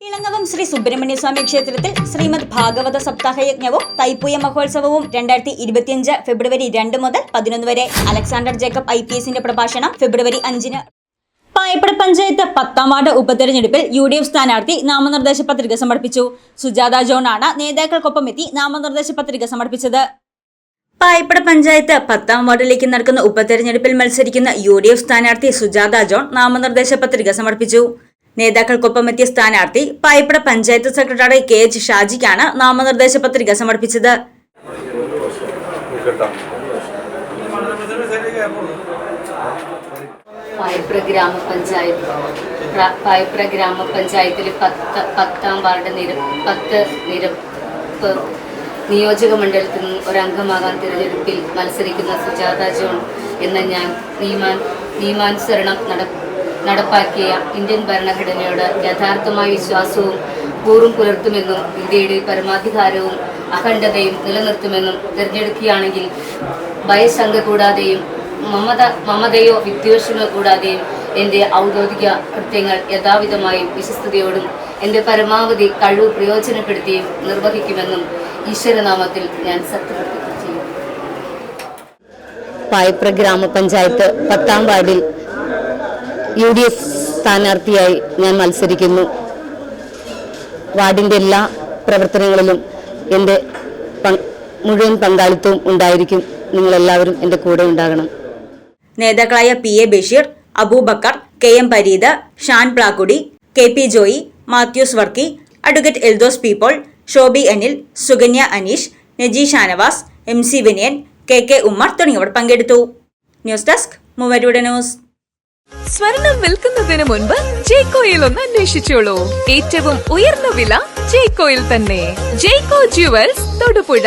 ഇളങ്ങവം ശ്രീ സുബ്രഹ്മണ്യ സ്വാമി ക്ഷേത്രത്തിൽ ശ്രീമദ് ഭാഗവത സപ്താഹ യജ്ഞവും തൈപ്പൂയ മഹോത്സവവും രണ്ടായിരത്തി ഇരുപത്തിയഞ്ച് ഫെബ്രുവരി രണ്ട് മുതൽ പതിനൊന്ന് വരെ. അലക്സാണ്ടർ ജേക്കബ് ഐ പി എസിന്റെ പ്രഭാഷണം ഫെബ്രുവരി അഞ്ചിന്. പായപ്പട പഞ്ചായത്ത് പത്താം വാർഡ് ഉപതെരഞ്ഞെടുപ്പിൽ യു ഡി എഫ് സ്ഥാനാർത്ഥി നാമനിർദ്ദേശ പത്രിക സമർപ്പിച്ചു. സുജാത ജോണാണ് നേതാക്കൾക്കൊപ്പം എത്തി നാമനിർദ്ദേശ പത്രിക സമർപ്പിച്ചത്. പായപ്പട പഞ്ചായത്ത് പത്താം വാർഡിലേക്ക് നടക്കുന്ന ഉപതെരഞ്ഞെടുപ്പിൽ മത്സരിക്കുന്ന യു ഡി എഫ് സ്ഥാനാർത്ഥി സുജാത ജോൺ നാമനിർദ്ദേശ പത്രിക സമർപ്പിച്ചു. നേതാക്കൾക്കൊപ്പം എത്തിയ സ്ഥാനാർത്ഥി പായപ്പട പഞ്ചായത്ത് സെക്രട്ടറി കെ എച്ച് ഷാജിക്കാണ് നാമനിർദ്ദേശ പത്രിക സമർപ്പിച്ചത്. പായപ്ര ഗ്രാമപഞ്ചായത്ത് പ്ര- പായപ്ര ഗ്രാമപഞ്ചായത്തിലെ പത്ത് പത്താം വാർഡ് നിര പത്ത് നിരപ്പ് നിയോജക മണ്ഡലത്തിൽ നിന്ന് ഒരംഗമാകാൻ തിരഞ്ഞെടുപ്പിൽ മത്സരിക്കുന്ന സുജാത ജോൺ എന്ന ഞാൻ നിയമാനുസരണം നട നടപ്പാക്കിയ ഇന്ത്യൻ ഭരണഘടനയോട് യഥാർത്ഥമായ വിശ്വാസവും കൂറും പുലർത്തുമെന്നും ഇന്ത്യയുടെ പരമാധികാരവും അഖണ്ഡതയും നിലനിർത്തുമെന്നും തിരഞ്ഞെടുക്കുകയാണെങ്കിൽ ഭയശങ്ക കൂടാതെയും മമത മമതയോ വിദ്വേഷമോ കൂടാതെയും എന്റെ ഔദ്യോഗിക കൃത്യങ്ങൾ യഥാവിധമായും വിശ്വസ്തയോടും എന്റെ പരമാവധി കഴിവ് പ്രയോജനപ്പെടുത്തിയും നിർവഹിക്കുമെന്നും ഈശ്വരനാമത്തിൽ ഞാൻ സത്യപ്രതിജ്ഞ ചെയ്യും പായപ്ര ഗ്രാമപഞ്ചായത്ത് പത്താം വാർഡിൽ യു ഡി എഫ് സ്ഥാനാർത്ഥിയായി ഞാൻ മത്സരിക്കുന്നു. വാർഡിന്റെ എല്ലാ പ്രവർത്തനങ്ങളിലും എന്റെ മുഴുവൻ പങ്കാളിത്തവും ഉണ്ടായിരിക്കും. നിങ്ങളെല്ലാവരും എന്റെ കൂടെ ഉണ്ടാകണം. നേതാക്കളായ P A Basheer Abubakar K M Pareed Shan Plakkudi K P Joy Mathews Varkey advocate Eldhose പീപ്പോൾ Shobi Anil Sukanya Aneesh Naji Shanavas M C Vinayan K K Ummer തുടങ്ങിയവർ പങ്കെടുത്തു. ന്യൂസ് ഡെസ്ക് മൂവരുടെ ന്യൂസ്. സ്വർണം വിൽക്കുന്നതിന് മുൻപ് ജേക്കോയിൽ ഒന്ന് അന്വേഷിച്ചോളൂ. ഏറ്റവും ഉയർന്ന വില ജേക്കോയിൽ തന്നെ. ജേക്കോ ജുവൽസ് തൊടുപുഴ.